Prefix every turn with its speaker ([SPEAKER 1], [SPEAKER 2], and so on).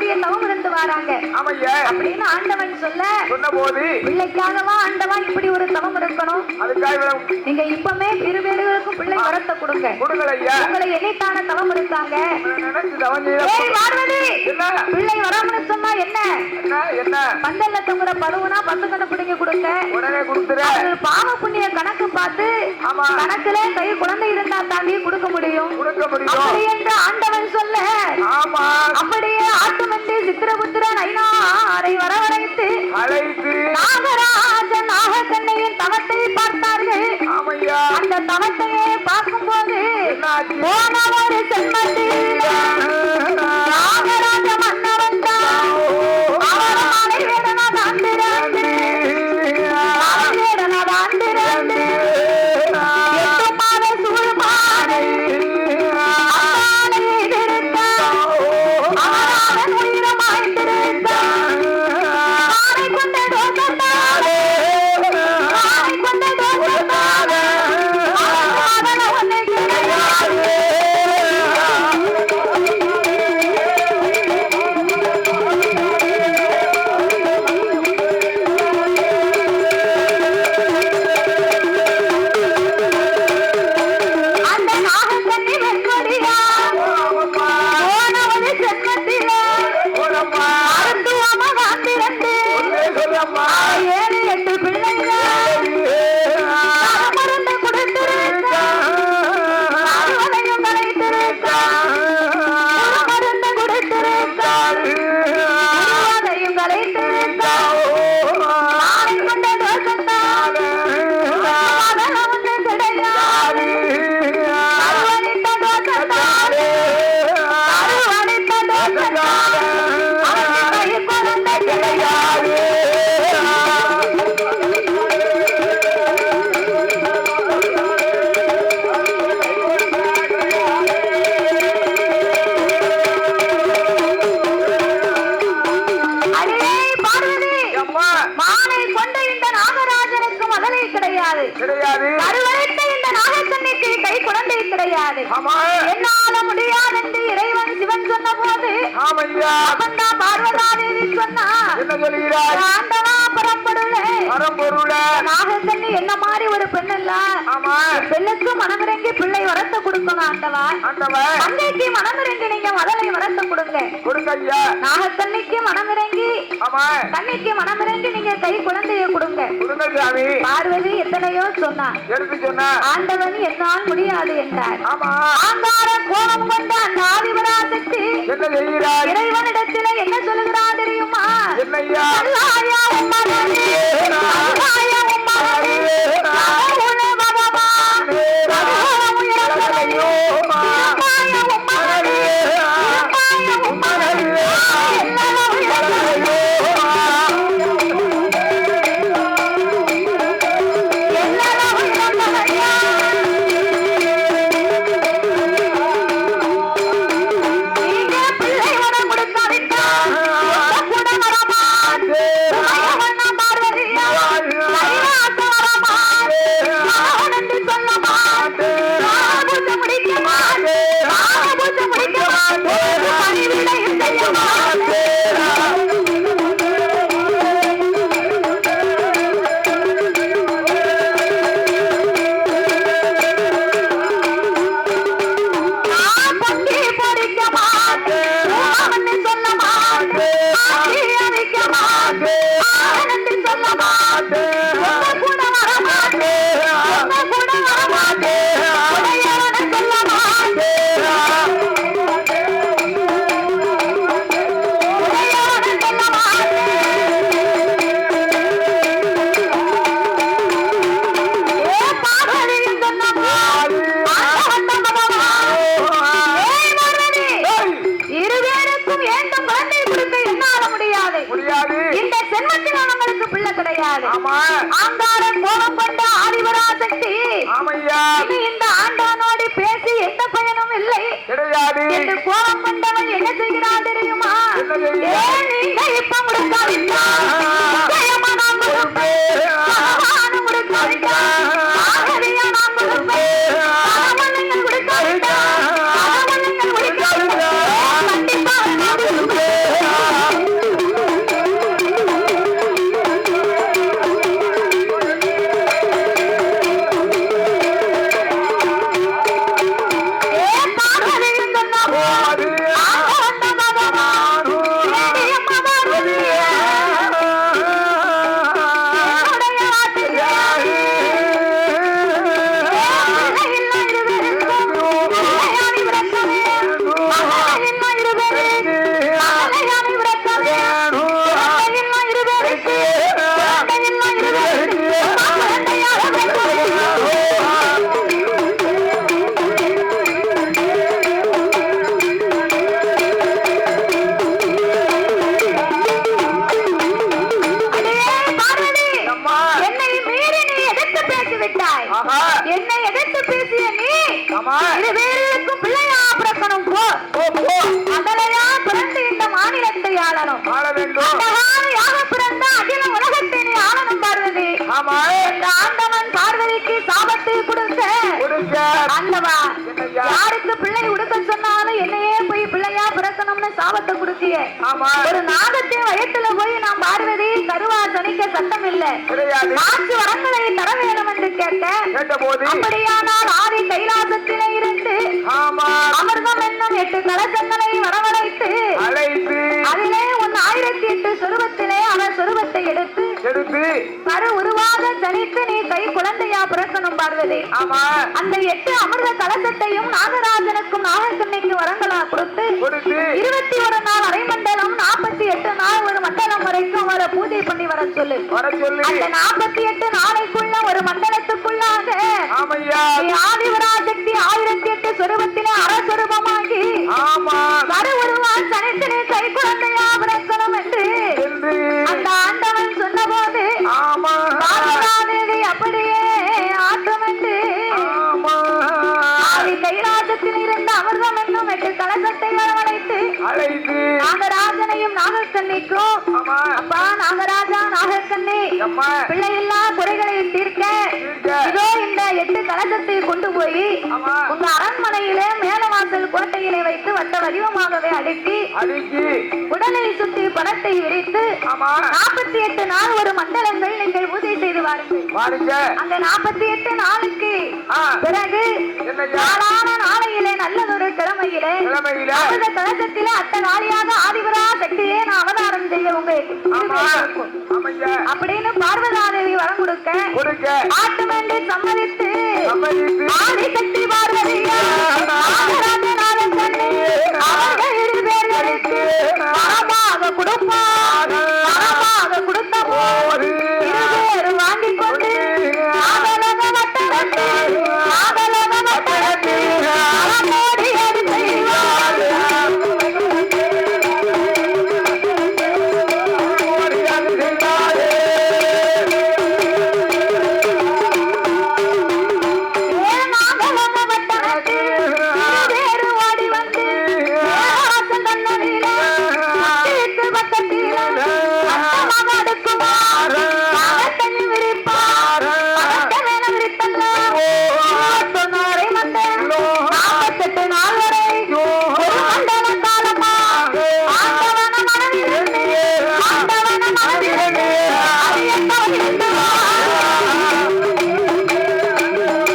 [SPEAKER 1] பெரிய தவம் இருந்து வராங்க.
[SPEAKER 2] ஆமையா
[SPEAKER 1] அப்படின்னு ஆண்டவன் சொல்ல
[SPEAKER 2] சொன்ன போது
[SPEAKER 1] பிள்ளைக்காகவா ஆண்டவா இப்படி ஒரு தவம் இருக்கணும்? நீங்க இப்பமே இரு பேர்களுக்கும் பிள்ளை வரத்தை கொடுங்க. உங்களை என்னைத்தான தவம் இருக்காங்க பிள்ளை வராமனு சொன்னா என்ன?
[SPEAKER 2] என்ன என்ன?
[SPEAKER 1] பந்தல்ல தொங்குற பழுவுனா பசுக்கண்ணை பிடிங்க கொடுங்க.
[SPEAKER 2] உடனே கொடுத்துற
[SPEAKER 1] அது பாவ புண்ணிய கணக்கு பார்த்து
[SPEAKER 2] ஆமா.
[SPEAKER 1] கணக்குல கை குழந்தை இருந்தா தாண்டி கொடுக்க முடியும்.
[SPEAKER 2] கொடுக்க முடியும்.
[SPEAKER 1] அப்படி என்று ஆண்டவன் சொல்ல
[SPEAKER 2] ஆமா.
[SPEAKER 1] அப்படியே ஆட்டுமந்தி சித்திரபுத்திரன் ஐநாரை வரவழைத்து
[SPEAKER 2] அழைத்து
[SPEAKER 1] நாகராஜன் நாகக்கண்ணையின் தவத்தை பார்த்தார்கள். அந்த தவத்தையே பார்க்கும்போது
[SPEAKER 2] என்னாச்சு?
[SPEAKER 1] போன ஒரு என்னால முடியாதென்று இறைவன் சிவன் சொன்ன போது
[SPEAKER 2] ஆமையா.
[SPEAKER 1] அவன்தா பார்வதாதேவி சொன்னா
[SPEAKER 2] என்ன சொல்கிறாய்?
[SPEAKER 1] ஆண்டவா புறப்படுல
[SPEAKER 2] பரம்பொருள.
[SPEAKER 1] நாகக்கண்ணி என்ன மாதிரி ஒரு பெண் இல்ல
[SPEAKER 2] ஆமா
[SPEAKER 1] பெண்ணுக்கு மனமிறங்கி பிள்ளை வரத்த கொடுக்கணும் ஆண்டவா.
[SPEAKER 2] ஆண்டவன்
[SPEAKER 1] தந்தைக்கு மனமிறங்கி நீங்க மதலை வரத்த கொடுங்க.
[SPEAKER 2] கொடுங்க
[SPEAKER 1] நாகக்கண்ணிக்கு
[SPEAKER 2] ஆமா
[SPEAKER 1] கண்ணிக்கு மனமிறங்கி நீங்க கை குழந்தைய கொடுங்க. பார்வதி எத்தனையோ சொன்னா. ஆண்டவன் என்னால் முடியாது என்றார்.
[SPEAKER 2] ஆமா.
[SPEAKER 1] ஆங்கார கோபம் கொண்ட அந்த ஆதிபராசக்தி இறைவனிடத்தில என்ன சொல்லுகிறார் தெரியுமா? செல்வத்தில் அவங்களுக்கு பிள்ளை கிடையாது.
[SPEAKER 2] ஆமா.
[SPEAKER 1] ஆங்கார கோபம் கொண்ட ஆதிபராசக்தி. இனி இந்த ஆண்டவனோடு பேசி எந்த பயனும் இல்லை.
[SPEAKER 2] கிடையாது.
[SPEAKER 1] என்று கோபம் கொண்டவன் என்ன செய்கிறான் தெரியுமா? ஏன் நீங்க இப்ப என்னை எதிர்த்து பேசிய நீ இருவேருக்கும் பிள்ளையா பிறக்கணும் போ. அதனையா பிறந்து இந்த மாநிலத்தை ஆளணும். யாக பிறந்த அகில உலகத்தை நீ ஆளணும் பார்வதி. ஆண்டவன் பார்வதிக்கு சாபத்தை கொடுத்த அந்தவா
[SPEAKER 2] யாரு
[SPEAKER 1] ஒரு நாகத்தின் வயத்துல போய் நாம் பார்வதி கருவா சனிக்க சட்டம் இல்ல மாற்று வரங்களை தர வேணும் என்று
[SPEAKER 2] கேட்ட
[SPEAKER 1] அப்படியானால் ஆதி கைலாசத்திலே இருந்து அமிர்தம் என்னும் எட்டு கலசங்களை வரவழைத்து அதிலே உன் ஆயிரத்தி எட்டு சொருவத்திலே அவர் சொருவத்தை எடுத்து கரு உருவாக தனித்து நீ கை குழந்தையா பிறக்கணும் பார்வதி
[SPEAKER 2] ஆமா
[SPEAKER 1] அந்த எட்டு அமிர்த கலசத்தையும் நாகராஜனுக்கும் நாகக்கண்ணைக்கு வரங்களா கொடுத்து இருபத்தி ஒரு நாள் அரைமண்டலம் நாற்பத்தி எட்டு நாள் ஒரு மண்டலம் வரைக்கும் அவரை பூஜை பண்ணி வர சொல்லு.
[SPEAKER 2] வர
[SPEAKER 1] அந்த நாற்பத்தி எட்டு நாளைக்குள்ள ஒரு மண்டலத்துக்குள்ளாக ஆதிவராசக்தி ஆயிரத்தி எட்டு சொருபத்திலே அரசுரூபமாகி
[SPEAKER 2] அழைத்து
[SPEAKER 1] நாகராஜனையும் நாகக்கண்ணிக்கும். அப்பா நாகராஜா நாகக்கண்ணி. பிள்ளையில்லா குறைகளை தீர்க்க. இதோ இந்த எட்டு கலசத்தை கொண்டு போய் உங்க அரண்மனையிலே மேலவாசல் கோட்டையிலே வைத்து வட்ட வடிவமாகவே அடுக்கி உடலை சுற்றி படத்தை விரித்து
[SPEAKER 2] ஆமா.
[SPEAKER 1] நாற்பத்தி எட்டு நாள் ஒரு மண்டலங்கள் நீங்கள் பூஜை செய்து வாருங்கள்.
[SPEAKER 2] பாருங்க
[SPEAKER 1] அந்த நாற்பத்தி எட்டு நாளுக்கு
[SPEAKER 2] ஆ.
[SPEAKER 1] பிறகு
[SPEAKER 2] என்னய்யா?
[SPEAKER 1] நாளான நாளையிலே நல்லதொரு கிழமையிலே
[SPEAKER 2] கிழமையில
[SPEAKER 1] அமிர்த கலசத்திலே அட்டகாலியாக ஆதிபரா சக்தியே நான் அவதாரம் செய்ய அப்படின்னு பார்வதாதேவி வரம் கொடுக்க
[SPEAKER 2] கொடுக்க
[SPEAKER 1] ஆட்டு வேண்டி சம்மதித்து ஆதி சக்தி பார்வதியா நாகராஜ